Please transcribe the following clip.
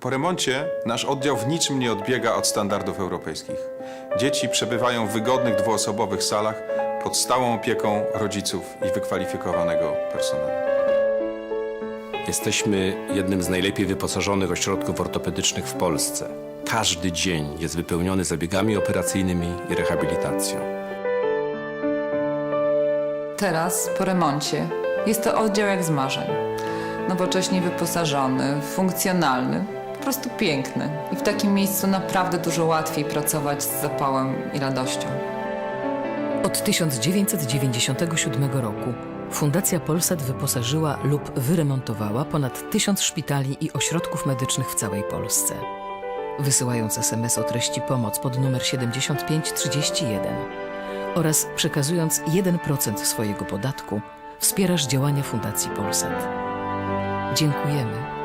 Po remoncie nasz oddział w niczym nie odbiega od standardów europejskich. Dzieci przebywają w wygodnych dwuosobowych salach pod stałą opieką rodziców i wykwalifikowanego personelu. Jesteśmy jednym z najlepiej wyposażonych ośrodków ortopedycznych w Polsce. Każdy dzień jest wypełniony zabiegami operacyjnymi i rehabilitacją. Teraz, po remoncie, jest to oddział jak z marzeń. Nowocześnie wyposażony, funkcjonalny, po prostu piękny. I w takim miejscu naprawdę dużo łatwiej pracować z zapałem i radością. Od 1997 roku Fundacja Polsat wyposażyła lub wyremontowała ponad tysiąc szpitali i ośrodków medycznych w całej Polsce. Wysyłając SMS o treści pomoc pod numer 7531 oraz przekazując 1% swojego podatku, wspierasz działania Fundacji Polsat. Dziękujemy